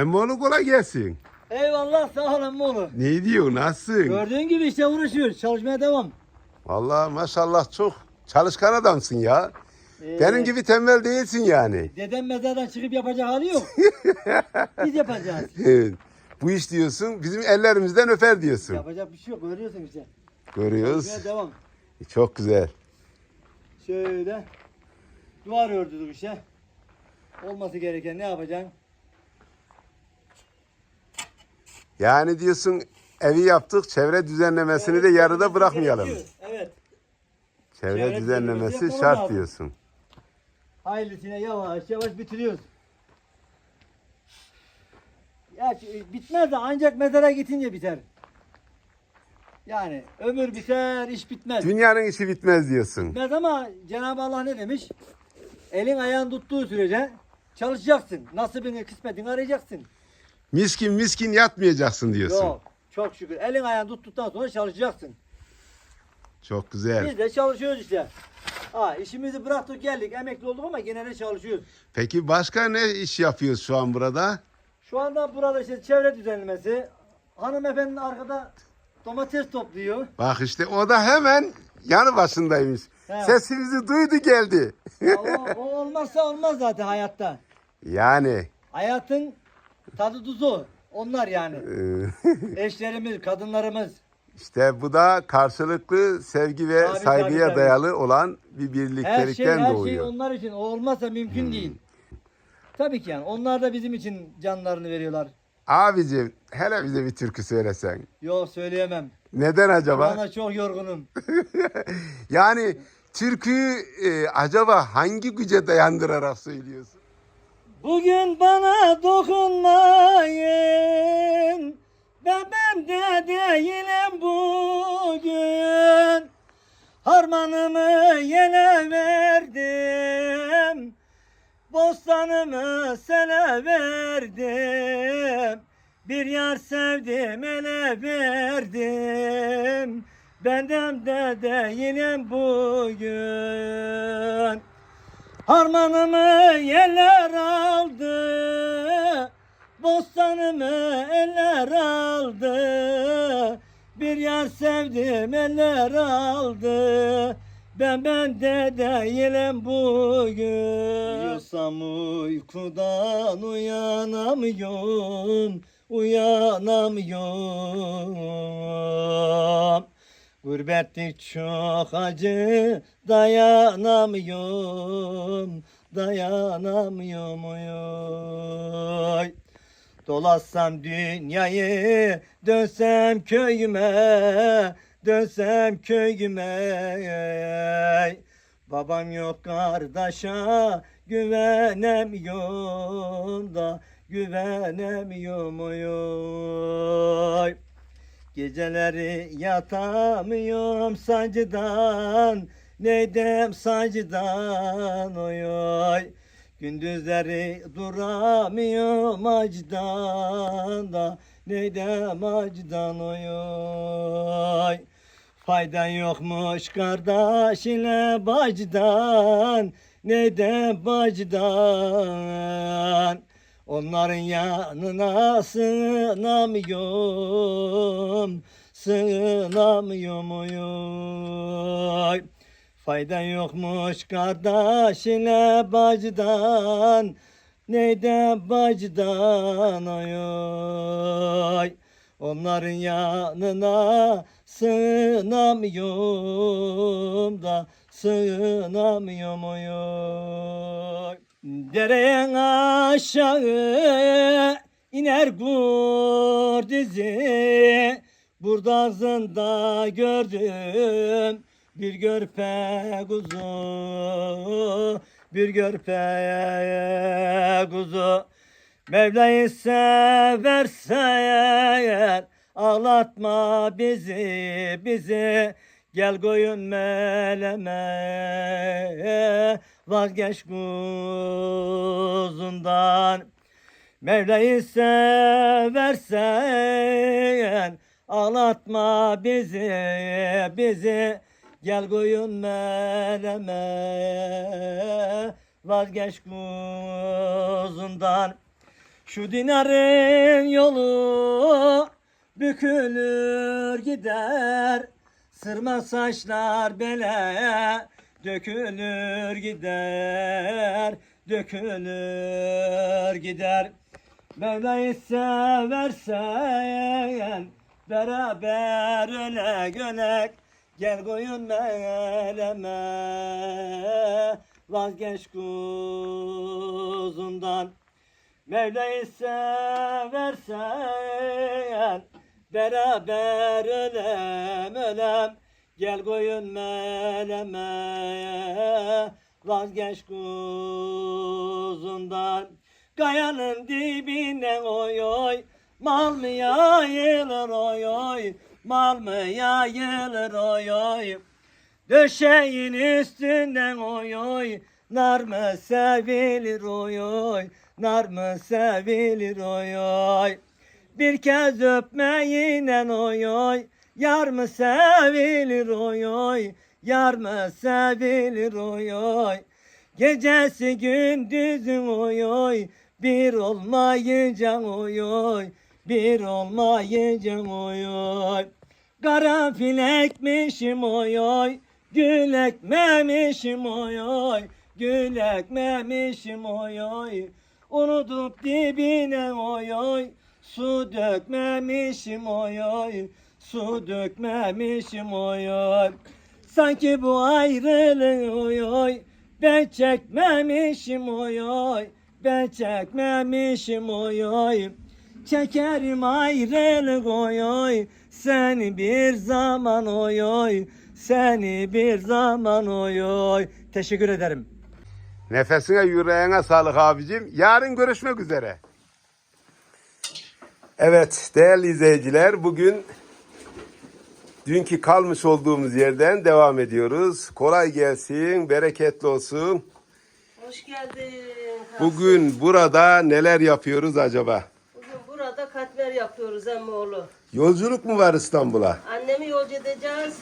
Emmoğlu kolay gelsin. Eyvallah sağ ol emmoğlu. Ne diyor nasılsın? Gördüğün gibi işte uğraşıyoruz. Çalışmaya devam. Vallahi maşallah çok çalışkan adamsın ya. Ee, Benim gibi tembel değilsin yani. Dedem mezardan çıkıp yapacak hali yok. Biz yapacağız. Evet. Bu iş diyorsun bizim ellerimizden öper diyorsun. Yapacak bir şey yok. Görüyorsun işte. Görüyoruz. Çalışmaya devam. Çok güzel. Şöyle. Duvar ördük işte. Olması gereken ne yapacaksın? Yani diyorsun evi yaptık çevre düzenlemesini de yarıda bırakmayalım. Evet. Çevre Çevre düzenlemesi şart diyorsun. Hayırlısıyla yavaş yavaş bitiriyoruz. Ya ç- bitmez de ancak mezara gitince biter. Yani ömür biter, iş bitmez. Dünyanın işi bitmez diyorsun. Bitmez ama Cenab-ı Allah ne demiş? Elin ayağın tuttuğu sürece çalışacaksın. Nasibini, kısmetini arayacaksın. Miskin miskin yatmayacaksın diyorsun. Yok. Çok şükür. Elin ayağın tuttuktan sonra çalışacaksın. Çok güzel. Biz de çalışıyoruz işte. Ha, işimizi bıraktık geldik. Emekli olduk ama gene de çalışıyoruz. Peki başka ne iş yapıyoruz şu an burada? Şu anda burada işte çevre düzenlemesi. Hanımefendinin arkada domates topluyor. Bak işte o da hemen yanı başındaymış. He. Sesimizi duydu geldi. Ya o, o olmazsa olmaz zaten hayatta. yani Hayatın tadı tuzu. Onlar yani. e, Eşlerimiz, kadınlarımız. işte bu da karşılıklı sevgi ve Tabii, saygıya tabii, tabii. dayalı olan bir Her şey, birliktelikten her şey onlar için. O olmazsa mümkün değil. Tabii ki yani. Onlar da bizim için canlarını veriyorlar. Abicim hele bize bir türkü söylesen. Yok söyleyemem. Neden acaba? anda çok yorgunum. Yani türküyü e, acaba hangi güce dayandırarak söylüyorsun? Bugün bana dokunmayın. Ben de değilim bugün. Harmanımı yele verdim. Bostanımı sele verdim. Bir yar sevdim ele verdim. Benden de değilim bugün. Harmanımı yeller aldı. Bostanımı eller aldı. Bir yar sevdim eller aldı. Ben ben de değilim bugün. Uyusam uykudan uyanamıyorum. Uyanamıyorum. Gurbetlik çok acı dayanamıyorum dayanamıyorum oy. Dolaşsam dünyayı dönsem köyüme dönsem köyüme Babam yok kardeşa güvenemiyorum da güvenemiyorum oy. Geceleri yatamıyorum sancıdan. Neydem sancıdan? Oy oy. Gündüzleri duramıyorum acıdan da. Neydem acıdan? Oy oy. Fayda yokmuş kardeş ile bacıdan. Neden bacıdan Onların yanına sığınamıyorum Sığınamıyorum oy Fayda yokmuş kardeş ile bacıdan Neyden bacıdan oy Onların yanına sığınamıyorum da Sığınamıyorum oy oy Dereyen aşağı iner kur dizi. Burada ağzında gördüm bir görpe kuzu. Bir görpe kuzu. Mevla'yı severse eğer Ağlatma bizi bizi. Gel koyun meleme Vazgeç kuzundan Mevla'yı seversen Ağlatma bizi bizi. Gel koyun meleme Vazgeç kuzundan Şu dinarın yolu bükülür gider. Sırma saçlar bele dökülür gider Dökülür gider. Mevla'yı seversen Beraber öle gölek Gel koyun meleme. Vazgeç kuzundan. Mevla'yı seversen Beraber ölem ölem Gel koyun meleme Vazgeç kuzundan. Kayanın dibine oy oy Mal mı yayılır oy oy Mal mı yayılır oy oy. Döşeğin üstünden oy oy Nar mı sevilir oy oy Nar mı sevilir oy oy. Bir kez öpmeyle oy oy Yar mı sevilir oy oy? Yar mı sevilir oy oy? Gecesi gündüzün oy oy? Bir olmayınca oy oy. Bir olmayınca oy oy. Karanfil ekmişim oy oy. Gül ekmemişim oy oy. Gül ekmemişim oy oy. Unutup dibine oy oy. Su dökmemişim oy oy Su dökmemişim oy oy. Sanki bu ayrılığı oy oy. Ben çekmemişim oy oy. Ben çekmemişim oy oy. Çekerim ayrılık oy oy. Seni bir zaman oy oy. Seni bir zaman oy oy. Teşekkür ederim. Nefesine yüreğine sağlık abicim. Yarın görüşmek üzere. Evet değerli izleyiciler bugün dünkü kalmış olduğumuz yerden devam ediyoruz. Kolay gelsin, bereketli olsun. Hoş geldin. Bugün burada neler yapıyoruz acaba? Bugün burada katmer yapıyoruz emmoğlu. Yolculuk mu var İstanbul'a? Annemi yolcu edeceğiz.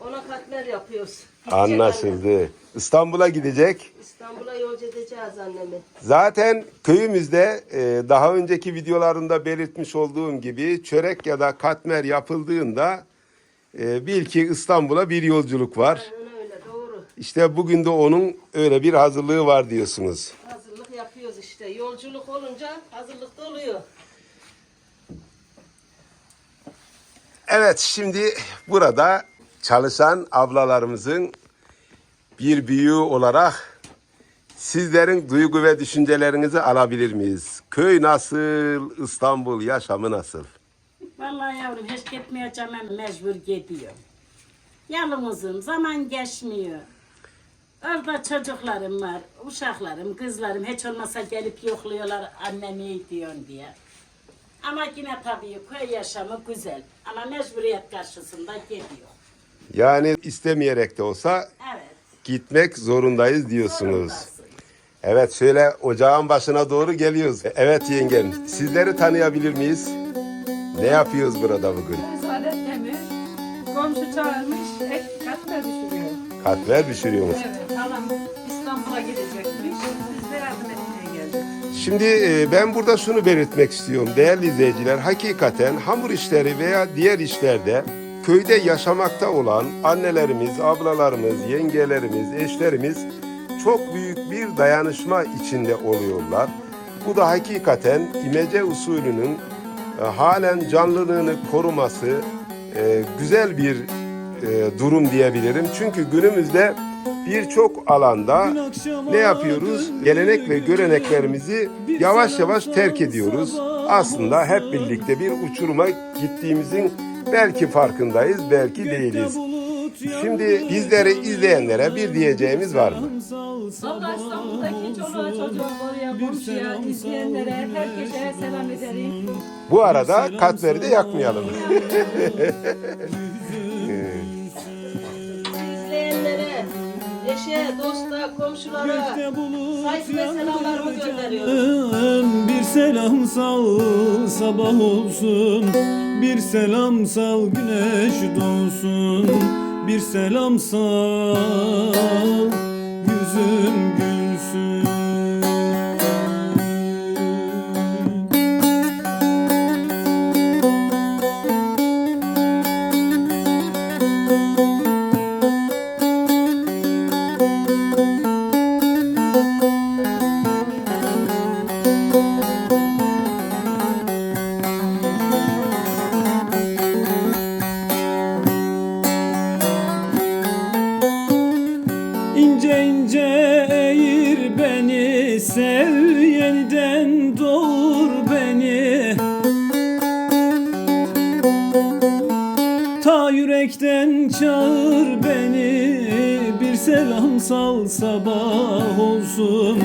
Ona katmer yapıyoruz. Gidecek annem. Anlaşıldı. İstanbul'a gidecek. İstanbul'a yolcu edeceğiz annemi. Zaten köyümüzde e, daha önceki videolarında belirtmiş olduğum gibi çörek ya da katmer yapıldığında e, bil ki İstanbul'a bir yolculuk var. Aynen öyle doğru. İşte bugün de onun öyle bir hazırlığı var diyorsunuz. Hazırlık yapıyoruz işte. Yolculuk olunca hazırlık da oluyor. Evet şimdi burada çalışan ablalarımızın bir büyüğü olarak sizlerin duygu ve düşüncelerinizi alabilir miyiz? Köy nasıl, İstanbul yaşamı nasıl? Vallahi yavrum hiç gitmeyeceğim ama mecbur gidiyor. Yalnızım, zaman geçmiyor. Orada çocuklarım var, uşaklarım, kızlarım hiç olmasa gelip yokluyorlar anne ne diyorsun diye. Ama yine tabii köy yaşamı güzel. Ama mecburiyet karşısında gidiyor. Yani istemeyerek de olsa Evet. gitmek zorundayız diyorsunuz. zorundasın. Evet şöyle ocağın başına doğru geliyoruz. Evet yengem sizleri tanıyabilir miyiz? Ne yapıyoruz burada bugün? Saadet Demir komşu çağırmış ek katmer düşürüyor. Katmer pişiriyoruz. Evet halam İstanbul'a gidecekmiş. Biz de yardım etmeye geldik. Şimdi e, ben burada şunu belirtmek istiyorum değerli izleyiciler. Hakikaten hamur işleri veya diğer işlerde köyde yaşamakta olan annelerimiz, ablalarımız, yengelerimiz, eşlerimiz çok büyük bir dayanışma içinde oluyorlar. Bu da hakikaten imece usulünün e, halen canlılığını koruması e, güzel bir e, durum diyebilirim. Çünkü günümüzde birçok alanda ne yapıyoruz? Gelenek ve göreneklerimizi yavaş yavaş terk ediyoruz. Aslında hep birlikte bir uçuruma gittiğimizin belki farkındayız, belki değiliz. Şimdi bizleri izleyenlere bir diyeceğimiz var mı? Allah İstanbul'daki çoluğa çocuğa, oraya, komşuya, izleyenlere, herkese selam ederim. Bu arada katmeri de yakmayalım. İzleyenlere, eşe, dosta, komşulara sayıs ve selamlarımı gönderiyorum. Bir selam sal sabah olsun Bir selam sal güneş doğsun Bir selam sal yüzüm gülsün selam sal sabah olsun.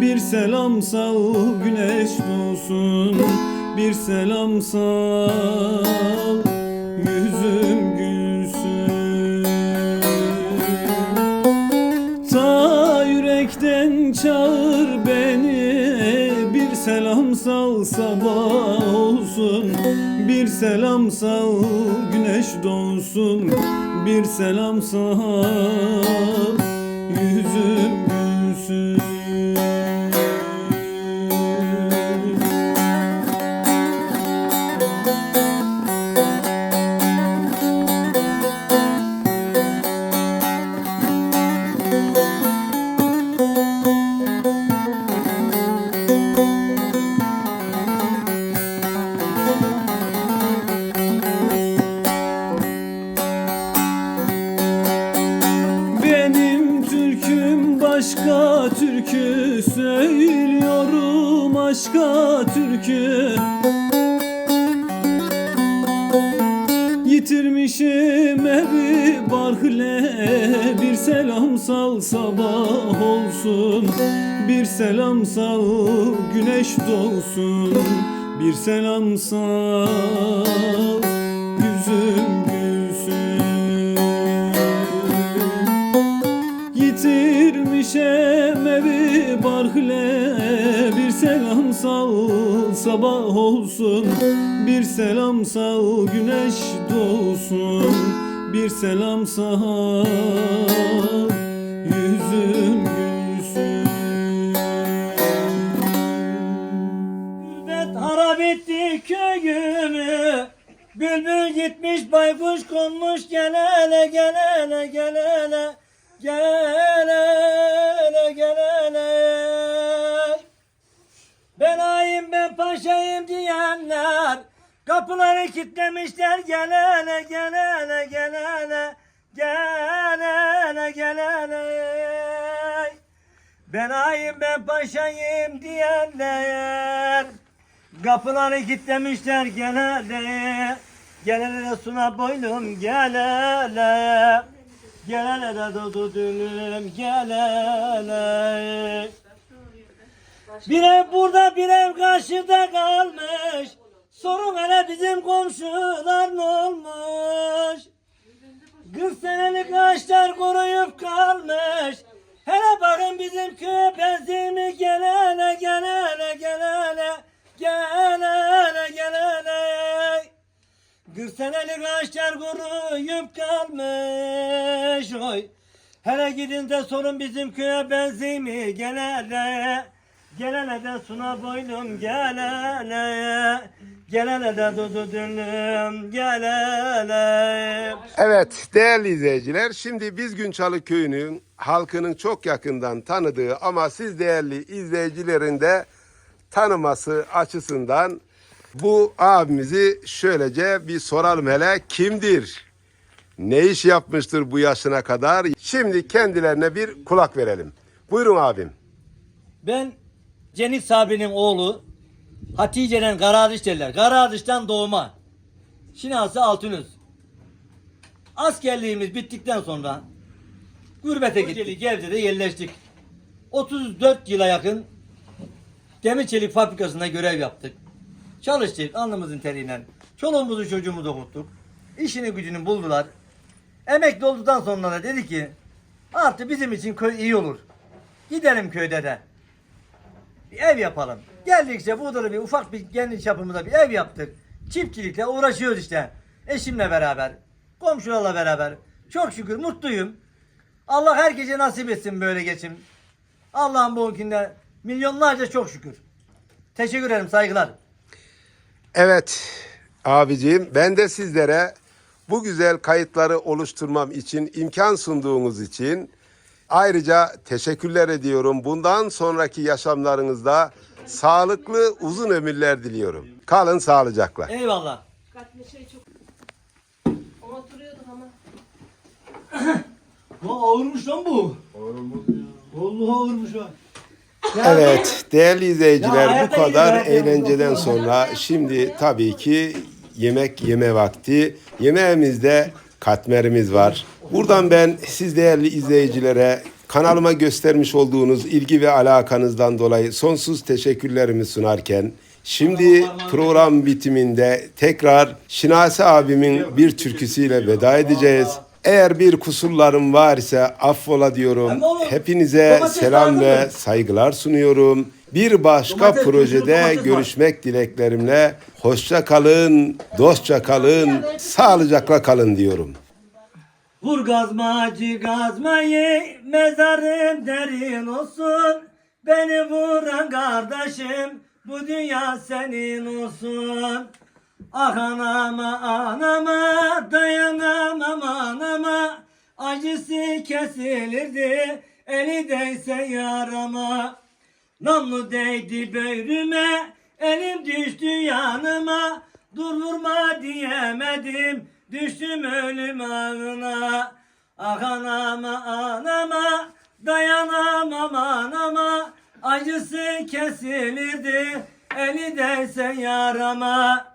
Bir selam sal güneş doğsun. Bir selam sal yüzüm gülsün. Ta yürekten çağır beni. Bir selam sal sabah Bir selam sal güneş doğsun. Bir selam sal yüzüm gülsün söylüyorum aşka türkü. Yitirmişim evi barhle Bir selam sal sabah olsun. Bir selam sal güneş doğsun. Bir selam sal yüzüm gülsün selam sal sabah olsun. Bir selam sal güneş doğsun. Bir selam sal yüzüm gülsün. Gurbet harap etti köyümü. Bülbül gitmiş baykuş konmuş gel Kapıları kilitlemişler gel hele gel hele gel hele Gel hele gel hele ben ayım ben paşayım diyenler. Kapıları kilitlemişler gel hele Gel hele de suna boylum gel hele Gel hele de dudu dünüm gel hele Bir ev burada bir ev karşıda kalmış Sorun hele bizim komşular ne olmuş Kırk senelik ağaçlar koruyup kalmış. Hele bakın bizim köye benzimi gel hele gel hele gel hele gel hele gel hele. Kırk senelik ağaçlar koruyup kalmış oy. Hele gidin de sorun bizim köye benzimi gel hele. Gel hele de suna boylum gel hele. Gel hele de dudu dünüm gel hele. Evet değerli izleyiciler şimdi biz Günçalı Köyü'nün halkının çok yakından tanıdığı ama siz değerli izleyicilerin de tanıması açısından bu abimizi şöylece bir soralım hele kimdir? Ne iş yapmıştır bu yaşına kadar? Şimdi kendilerine bir kulak verelim. Buyurun abim. Ben Cengiz abinin oğlu Hatice'den Karadış derler. Karadış'tan doğma. Şinası Altınöz. Askerliğimiz bittikten sonra gurbete gittik. Gebze'de yerleştik. 34 yıla yakın demir çelik fabrikasında görev yaptık. Çalıştık alnımızın teriyle. Çoluğumuzu çocuğumuzu okuttuk. İşini gücünü buldular. Emekli olduktan sonra da dedi ki artık bizim için köy iyi olur. Gidelim köyde de. Bir ev yapalım. Geldik işte burada bir ufak bir kendi çapımızda bir ev yaptık. Çiftçilikle uğraşıyoruz işte. Eşimle beraber. Komşularla beraber. Çok şükür mutluyum. Allah herkese nasip etsin böyle geçim. Allah'ın bu ülkinde milyonlarca çok şükür. Teşekkür ederim saygılar. Evet abiciğim ben de sizlere bu güzel kayıtları oluşturmam için imkan sunduğunuz için ayrıca teşekkürler ediyorum. Bundan sonraki yaşamlarınızda sağlıklı uzun ömürler diliyorum. Kalın sağlıcakla. Eyvallah. O oturuyorduk ama. Bu ağırmış lan bu. Vallahi ağırmış ha. Evet değerli Ya izleyiciler bu kadar eğlenceden sonra şimdi tabii ki yemek yeme vakti. Yemeğimizde katmerimiz var. Buradan ben siz değerli izleyicilere kanalıma göstermiş olduğunuz ilgi ve alakanızdan dolayı sonsuz teşekkürlerimi sunarken şimdi program bitiminde tekrar Şinasi abimin bir türküsüyle veda edeceğiz. Eğer bir kusurlarım var ise affola diyorum. Hepinize selam ve saygılar sunuyorum. Bir başka projede görüşmek dileklerimle. Hoşça kalın, dostça kalın, sağlıcakla kalın diyorum. Vur gazmacı gazmayı mezarım derin olsun. Beni vuran kardeşim bu dünya senin olsun. Ah anama anama dayanamam anama. Acısı kesilirdi eli değse yarama. Namlu değdi böğrüme elim düştü yanıma. Dur vurma diyemedim düştüm ölüm ağına Ah anama anama dayanamam anama. Acısı kesilirdi eli değse yarama